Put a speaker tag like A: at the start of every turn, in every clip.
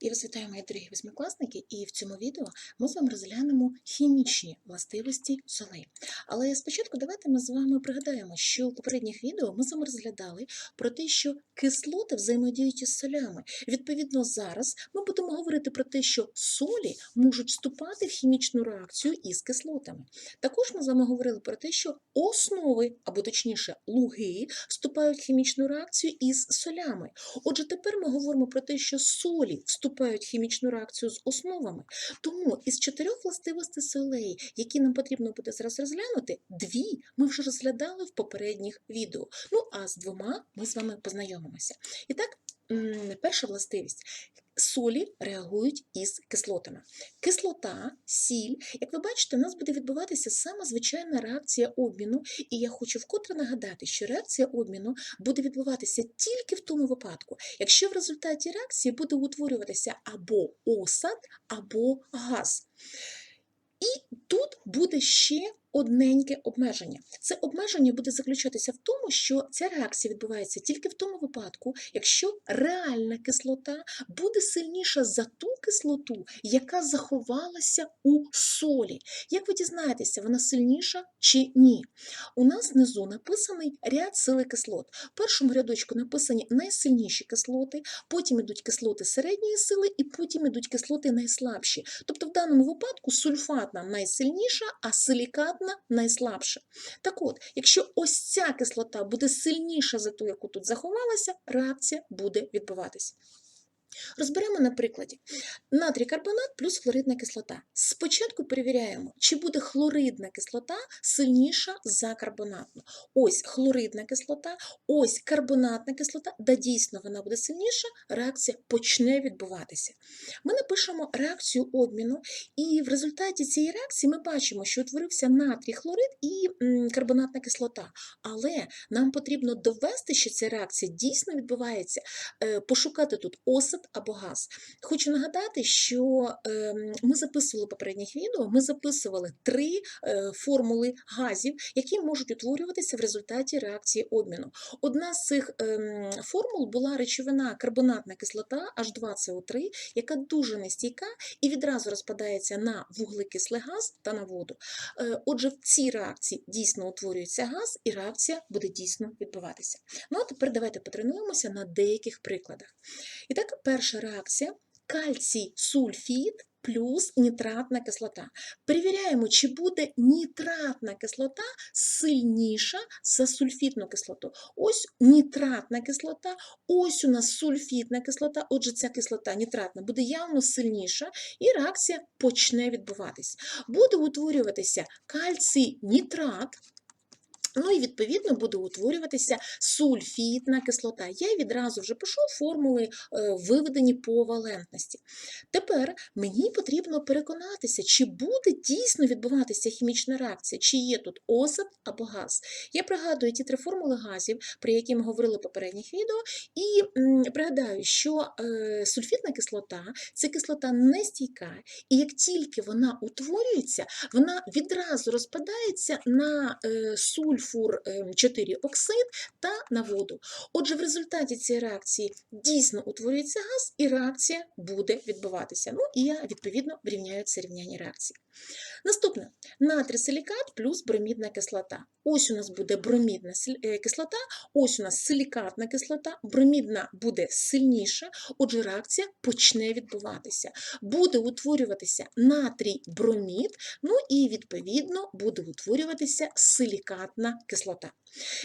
A: І вас вітаю, мої дорогі восьмикласники, і в цьому відео ми з вами розглянемо хімічні властивості солей. Але спочатку давайте ми з вами пригадаємо, що в попередніх відео ми з вами розглядали про те, що кислоти взаємодіють із солями. Відповідно, зараз ми будемо говорити про те, що солі можуть вступати в хімічну реакцію із кислотами. Також ми з вами говорили про те, що основи, або точніше луги, вступають в хімічну реакцію із солями. Отже, тепер ми говоримо про те, що солі вступають в хімічну реакцію з основами. Тому із чотирьох властивостей солей, які нам потрібно буде зараз розглянути, дві ми вже розглядали в попередніх відео. Ну а з двома ми з вами познайомимося. І так, перша властивість. Солі реагують із кислотами. Кислота, сіль, як ви бачите, у нас буде відбуватися саме звичайна реакція обміну. І я хочу вкотре нагадати, що реакція обміну буде відбуватися тільки в тому випадку, якщо в результаті реакції буде утворюватися або осад, або газ. І тут буде ще одненьке обмеження. Це обмеження буде заключатися в тому, що ця реакція відбувається тільки в тому випадку, якщо реальна кислота буде сильніша за ту кислоту, яка заховалася у солі. Як ви дізнаєтеся, вона сильніша чи ні? У нас внизу написаний ряд сили кислот. В першому рядочку написані найсильніші кислоти, потім йдуть кислоти середньої сили, і потім йдуть кислоти найслабші. Тобто в даному випадку сульфатна найсильніша, а силікатна найслабша. Так от, якщо ось ця кислота буде сильніша за ту, яку тут заховалася, реакція буде відбуватися. Розберемо на прикладі. Натрій карбонат плюс хлоридна кислота. Спочатку перевіряємо, чи буде хлоридна кислота сильніша за карбонатну. Ось хлоридна кислота, ось карбонатна кислота, да дійсно вона буде сильніша, реакція почне відбуватися. Ми напишемо реакцію обміну, і в результаті цієї реакції ми бачимо, що утворився натрій хлорид і карбонатна кислота. Але нам потрібно довести, що ця реакція дійсно відбувається, е, пошукати тут осад або газ. Хочу нагадати, що е, ми записували попередніх відео, ми записували три е, формули газів, які можуть утворюватися в результаті реакції обміну. Одна з цих ем, формул була речовина карбонатна кислота H2CO3, яка дуже нестійка і відразу розпадається на вуглекислий газ та на воду. Е, Отже, в цій реакції дійсно утворюється газ, і реакція буде дійсно відбуватися. Ну а тепер давайте потренуємося на деяких прикладах. І так, перша реакція кальцій сульфід плюс нітратна кислота. Перевіряємо, чи буде нітратна кислота сильніша за сульфідну кислоту. Ось нітратна кислота, ось у нас сульфідна кислота, отже, ця кислота нітратна буде явно сильніша, і реакція почне відбуватись. Буде утворюватися кальцій нітрат. Ну і відповідно буде утворюватися сульфідна кислота. Я відразу вже пишу формули, е, виведені по валентності. Тепер мені потрібно переконатися, чи буде дійсно відбуватися хімічна реакція, чи є тут осад або газ. Я пригадую ті три формули газів, про які ми говорили в попередніх відео, і пригадаю, що е, сульфідна кислота це кислота нестійка, і як тільки вона утворюється, вона відразу розпадається на е, сульфур 4 оксид та на воду. Отже, в результаті цієї реакції дійсно утворюється газ, і реакція буде відбуватися. Ну і я відповідно врівняю це рівняння реакції. Наступне натрій силікат плюс бромідна кислота. Ось у нас буде бромідна е, кислота, ось у нас силікатна кислота, бромідна буде сильніша, отже, реакція почне відбуватися. Буде утворюватися натрій бромід, ну і відповідно буде утворюватися силікатна кислота.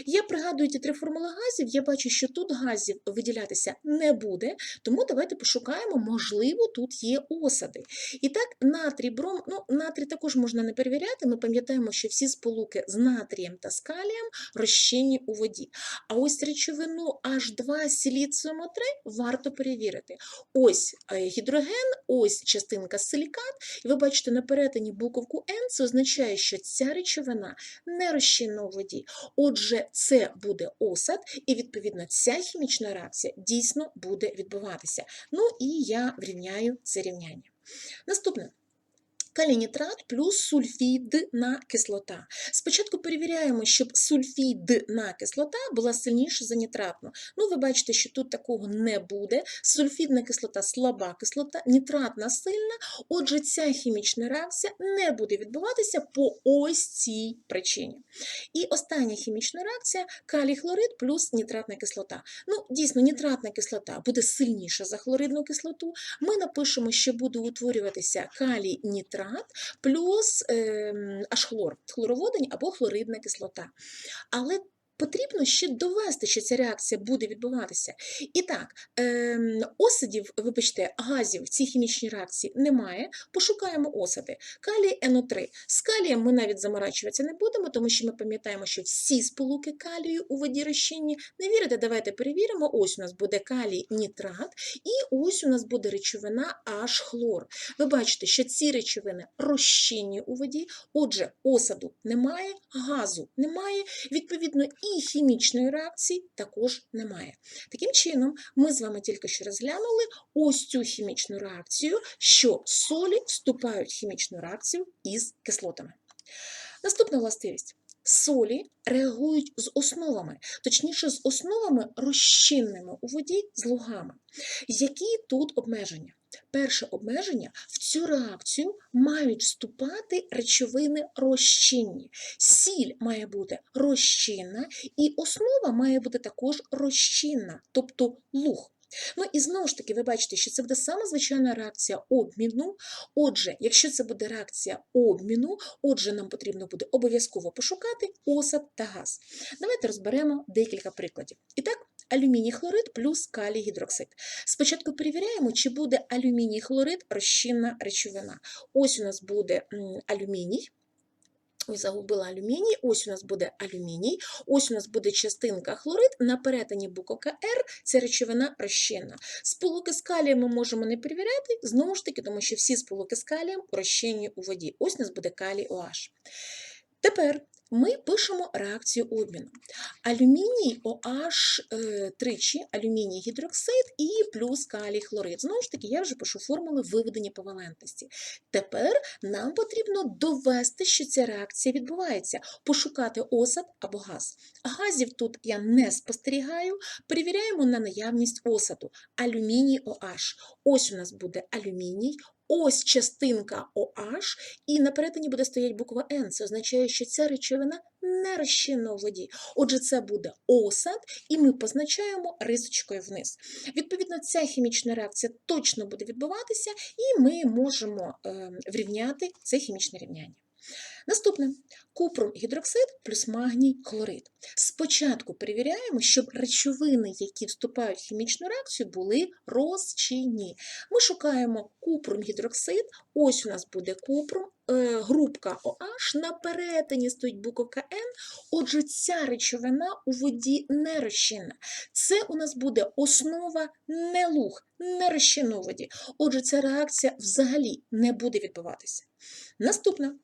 A: Я пригадую ті три формули газів, я бачу, що тут газів виділятися не буде, тому давайте пошукаємо, можливо, тут є осади. І так, натрій бром, ну, натрій також можна не перевіряти. Ми пам'ятаємо, що всі сполуки з натрієм та з калієм розчинні у воді. А ось речовину H2 сіліціуму 3 варто перевірити. Ось е, гідроген, ось частинка силікат, і ви бачите на перетині буковку N, це означає, що ця речовина не розчинна у воді. Отже, це буде осад, і відповідно ця хімічна реакція дійсно буде відбуватися. Ну і я врівняю це рівняння. Наступне. Калінітрат плюс сульфідна кислота. Спочатку перевіряємо, щоб сульфідна кислота була сильніша за нітратну. Ну, ви бачите, що тут такого не буде. Сульфідна кислота слаба кислота, нітратна сильна. Отже, ця хімічна реакція не буде відбуватися по ось цій причині. І остання хімічна реакція калій хлорид плюс нітратна кислота. Ну, дійсно, нітратна кислота буде сильніша за хлоридну кислоту. Ми напишемо, що буде утворюватися калій нітрат плюс ем, аж хлор, хлороводень або хлоридна кислота. Але Потрібно ще довести, що ця реакція буде відбуватися. І так, ем, осадів, вибачте, газів в цій хімічній реакції немає. Пошукаємо осади. Калій НО3. З калієм ми навіть заморачуватися не будемо, тому що ми пам'ятаємо, що всі сполуки калію у воді розчинні. Не вірите, давайте перевіримо. Ось у нас буде калій нітрат, і ось у нас буде речовина аж хлор. Ви бачите, що ці речовини розчинні у воді, отже, осаду немає, газу немає, відповідно, і хімічної реакції також немає. Таким чином, ми з вами тільки що розглянули ось цю хімічну реакцію, що солі вступають в хімічну реакцію із кислотами. Наступна властивість. Солі реагують з основами, точніше, з основами розчинними у воді з лугами. Які тут обмеження? Перше обмеження в цю реакцію мають вступати речовини розчинні. Сіль має бути розчинна, і основа має бути також розчинна, тобто луг. Ну і знову ж таки, ви бачите, що це буде саме звичайна реакція обміну. Отже, якщо це буде реакція обміну, отже, нам потрібно буде обов'язково пошукати осад та газ. Давайте розберемо декілька прикладів. І так, алюміній хлорид плюс калій гідроксид. Спочатку перевіряємо, чи буде алюміній хлорид розчинна речовина. Ось у нас буде алюміній. Ось загубила алюміній, ось у нас буде алюміній, ось у нас буде частинка хлорид, на перетині буковка R це речовина розчинна. Сполуки з калієм ми можемо не перевіряти, знову ж таки, тому що всі сполуки з калієм розчинні у воді. Ось у нас буде калій OH. Тепер ми пишемо реакцію обміну. Алюміній OH е, тричі, алюміній гідроксид і плюс калій хлорид. Знову ж таки, я вже пишу формули виведення по валентності. Тепер нам потрібно довести, що ця реакція відбувається, пошукати осад або газ. Газів тут я не спостерігаю, перевіряємо на наявність осаду. Алюміній OH. Ось у нас буде алюміній, ось частинка OH, і на перетині буде стоять буква N. Це означає, що ця речовина не розчинна у воді. Отже, це буде осад, і ми позначаємо рисочкою вниз. Відповідно, ця хімічна реакція точно буде відбуватися, і ми можемо е, врівняти це хімічне рівняння. Наступне купрум гідроксид плюс магній хлорид. Спочатку перевіряємо, щоб речовини, які вступають в хімічну реакцію, були розчинні. Ми шукаємо купрум гідроксид, ось у нас буде купрум, е, групка OH, на перетині стоїть буковка N, отже, ця речовина у воді не розчинна. Це у нас буде основа не луг, не розчинна у воді. Отже, ця реакція взагалі не буде відбуватися. Наступна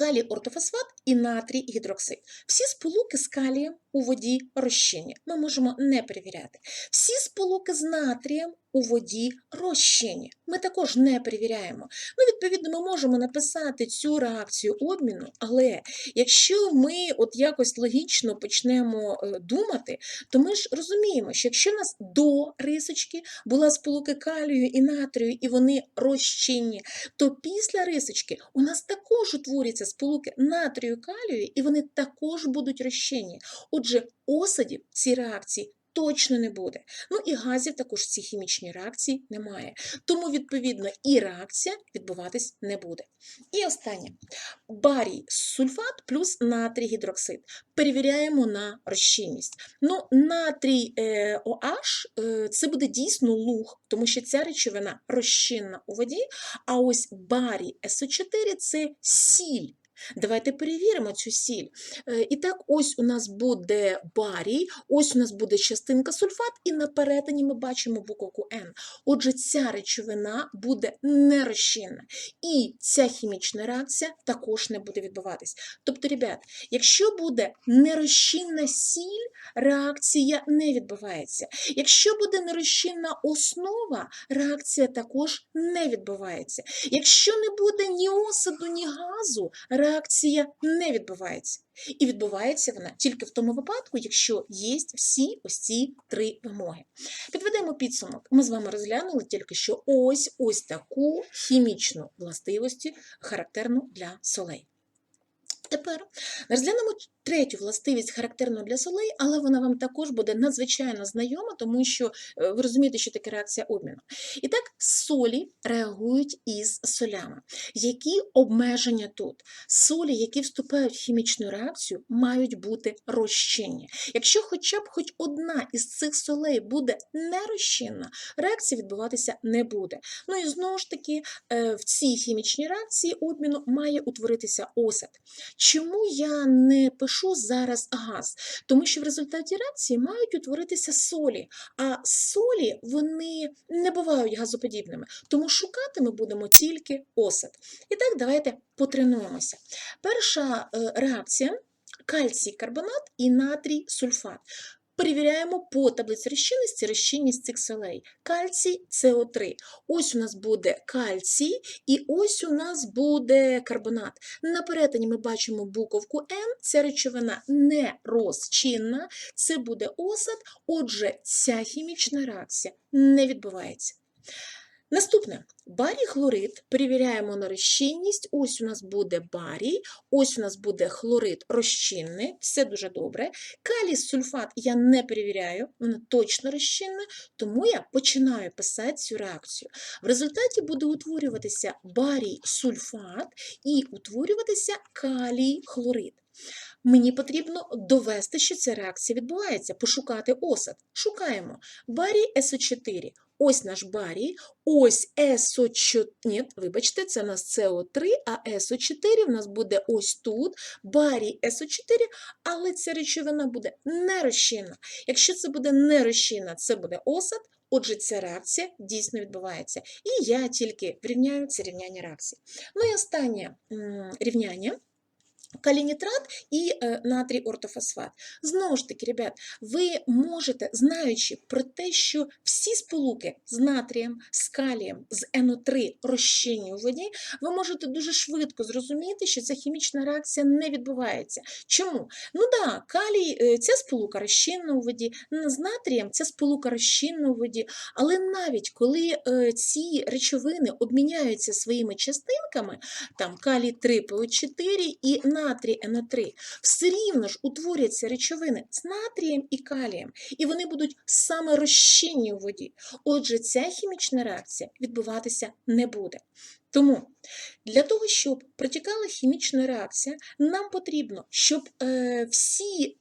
A: калій ортофосфат і натрій гідроксид. Всі сполуки з калієм у воді розчинні. Ми можемо не перевіряти. Всі сполуки з натрієм у воді розчинні. Ми також не перевіряємо. Ну, відповідно, ми можемо написати цю реакцію обміну, але якщо ми от якось логічно почнемо е, думати, то ми ж розуміємо, що якщо в нас до рисочки була сполуки калію і натрію, і вони розчинні, то після рисочки у нас також утворюються сполуки натрію калію, і вони також будуть розчинні. Отже, осадів в цій реакції точно не буде. Ну і газів також в цій хімічній реакції немає. Тому, відповідно, і реакція відбуватись не буде. І останнє. Барій сульфат плюс натрій гідроксид. Перевіряємо на розчинність. Ну, натрій е, OH е, це буде дійсно луг, тому що ця речовина розчинна у воді, а ось барій СО4 це сіль. Давайте перевіримо цю сіль. Е, І так, ось у нас буде барій, ось у нас буде частинка сульфат, і на перетині ми бачимо буковку N. Отже, ця речовина буде нерозчинна. І ця хімічна реакція також не буде відбуватись. Тобто, ребят, якщо буде нерозчинна сіль, реакція не відбувається. Якщо буде нерозчинна основа, реакція також не відбувається. Якщо не буде ні осаду, ні газу, реакція не відбувається. І відбувається вона тільки в тому випадку, якщо є всі ось ці три вимоги. Підведемо підсумок. Ми з вами розглянули тільки що ось ось таку хімічну властивості, характерну для солей. Тепер розглянемо третю властивість, характерну для солей, але вона вам також буде надзвичайно знайома, тому що е, ви розумієте, що таке реакція обміну. І так, солі реагують із солями. Які обмеження тут? Солі, які вступають в хімічну реакцію, мають бути розчинні. Якщо хоча б хоч одна із цих солей буде нерозчинна, реакція відбуватися не буде. Ну і знову ж таки, е, в цій хімічній реакції обміну має утворитися осад. Чому я не пишу зараз газ? Тому що в результаті реакції мають утворитися солі, а солі вони не бувають газоподібними, тому шукати ми будемо тільки осад. І так, давайте потренуємося. Перша е, реакція кальцій карбонат і натрій сульфат. Перевіряємо по таблиці розчинності розчинність цих солей. Кальцій СО3. Ось у нас буде кальцій, і ось у нас буде карбонат. На перетині ми бачимо буковку Н. Ця речовина не розчинна, це буде осад, отже, ця хімічна реакція не відбувається. Наступне барій хлорид перевіряємо на розчинність. Ось у нас буде барій, ось у нас буде хлорид розчинний, все дуже добре. Калій сульфат я не перевіряю, вона точно розчинна, тому я починаю писати цю реакцію. В результаті буде утворюватися барій сульфат і утворюватися калій хлорид. Мені потрібно довести, що ця реакція відбувається, пошукати осад. Шукаємо барій СО4. Ось наш барій, ось СО4, ні, вибачте, це у нас СО3, а СО4 в нас буде ось тут, барій СО4, але ця речовина буде нерозчинна. Якщо це буде нерозчинна, це буде осад, отже, ця реакція дійсно відбувається. І я тільки врівняю це рівняння реакції. Ну і останнє рівняння. Калінітрат і е, натрій ортофосфат. Знову ж таки, ребят, ви можете, знаючи про те, що всі сполуки з натрієм, з калієм, з НО3 розчинні у воді, ви можете дуже швидко зрозуміти, що ця хімічна реакція не відбувається. Чому? Ну да, калій, е, ця сполука розчинна у воді, з натрієм ця сполука розчинна у воді, але навіть коли е, ці речовини обміняються своїми частинками, там калій 3 ПО4 і натрій НО3, все рівно ж утворяться речовини з натрієм і калієм, і вони будуть саме розчинні у воді. Отже, ця хімічна реакція відбуватися не буде. Тому для того, щоб протікала хімічна реакція, нам потрібно, щоб е, всі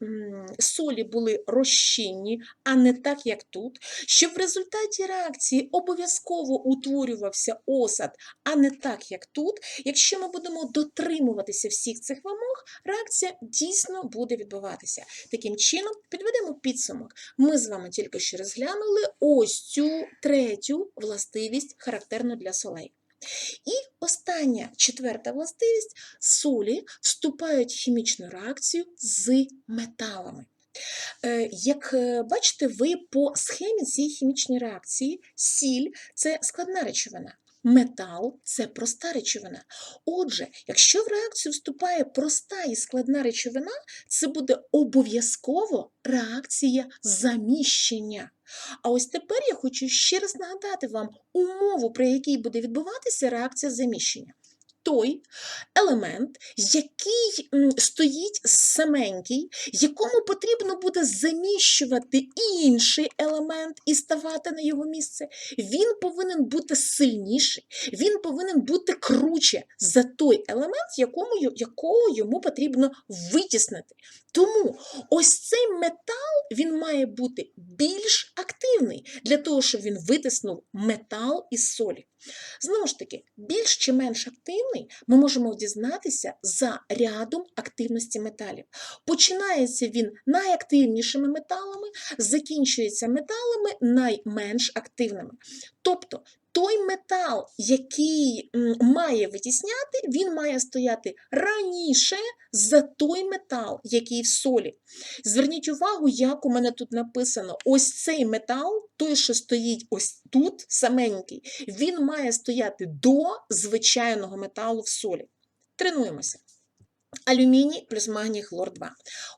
A: солі були розчинні, а не так, як тут, щоб в результаті реакції обов'язково утворювався осад, а не так, як тут. Якщо ми будемо дотримуватися всіх цих вимог, реакція дійсно буде відбуватися. Таким чином, підведемо підсумок. Ми з вами тільки що розглянули ось цю третю властивість, характерну для солей. І остання четверта властивість солі вступають в хімічну реакцію з металами. Е, Як е, бачите, ви по схемі цієї хімічної реакції сіль це складна речовина. Метал це проста речовина. Отже, якщо в реакцію вступає проста і складна речовина, це буде обов'язково реакція заміщення. А ось тепер я хочу ще раз нагадати вам умову, при якій буде відбуватися реакція заміщення. Той елемент, який стоїть саменький, якому потрібно буде заміщувати інший елемент і ставати на його місце, він повинен бути сильніший, він повинен бути круче за той елемент, якому, якого йому потрібно витіснити. Тому ось цей метал він має бути більш активний для того, щоб він витиснув метал із солі. Знову ж таки, більш чи менш активний ми можемо дізнатися за рядом активності металів. Починається він найактивнішими металами, закінчується металами найменш активними. Тобто той метал, який має витісняти, він має стояти раніше за той метал, який в солі. Зверніть увагу, як у мене тут написано: ось цей метал, той, що стоїть ось тут, саменький, він має стояти до звичайного металу в солі. Тренуємося. Алюміній плюс магній хлор 2.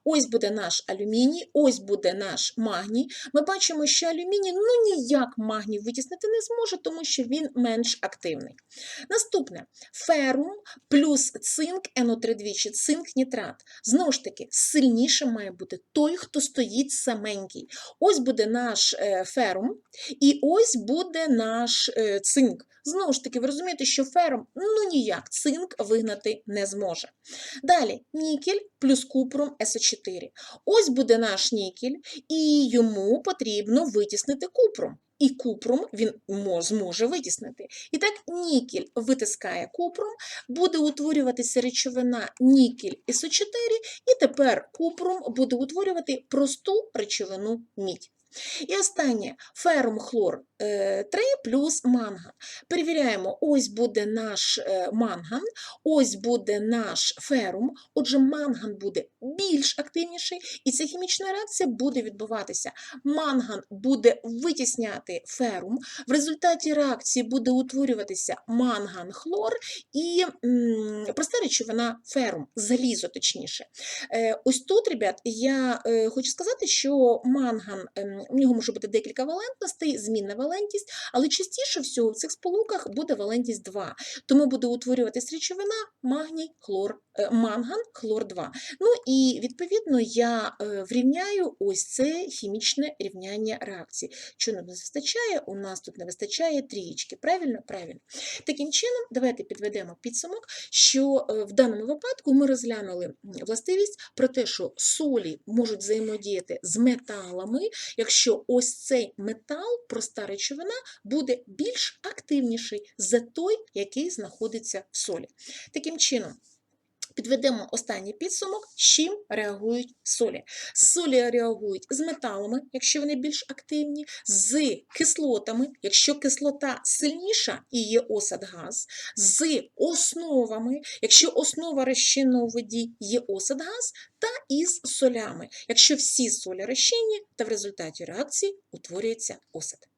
A: Ось буде наш алюміній, ось буде наш магній. Ми бачимо, що алюміній ну ніяк магній витіснити не зможе, тому що він менш активний. Наступне ферум плюс цинк, НО3 двічі, цинк нітрат. Знову ж таки, сильнішим має бути той, хто стоїть саменький. Ось буде наш е, ферум, і ось буде наш е, цинк. Знову ж таки, ви розумієте, що ферум ну ніяк цинк вигнати не зможе. Далі нікель плюс купрум СО4. Ось буде наш нікель, і йому потрібно витіснити купрум. І купрум він зможе витіснити. І так, нікель витискає купрум, буде утворюватися речовина нікель СО4, і тепер купрум буде утворювати просту речовину мідь. І останнє ферум хлор 3 плюс манган. Перевіряємо, ось буде наш е, манган, ось буде наш ферум. Отже, манган буде більш активніший, і ця хімічна реакція буде відбуватися. Манган буде витісняти ферум. В результаті реакції буде утворюватися манган-хлор і м, проста речовина ферум, залізо точніше. Е, Ось тут, ребят, я е, хочу сказати, що манган, ем, у нього може бути декілька валентностей, змінна валентність, але частіше всього в цих сполуках буде валентність 2. Тому буде утворюватись речовина магній, хлор, манган, хлор 2. Ну і відповідно я е, врівняю ось це хімічне рівняння реакції. Що нам не вистачає? У нас тут не вистачає трієчки. Правильно? Правильно. Таким чином, давайте підведемо підсумок, що е, в даному випадку ми розглянули властивість про те, що солі можуть взаємодіяти з металами, якщо ось цей метал, проста речовина, буде більш активніший за той, який знаходиться в солі. Таким чином, Підведемо останній підсумок, чим реагують солі. Солі реагують з металами, якщо вони більш активні, з кислотами, якщо кислота сильніша і є осад газ, з основами, якщо основа розчинна у воді є осад газ, та із солями, якщо всі солі розчинні, та в результаті реакції утворюється осад.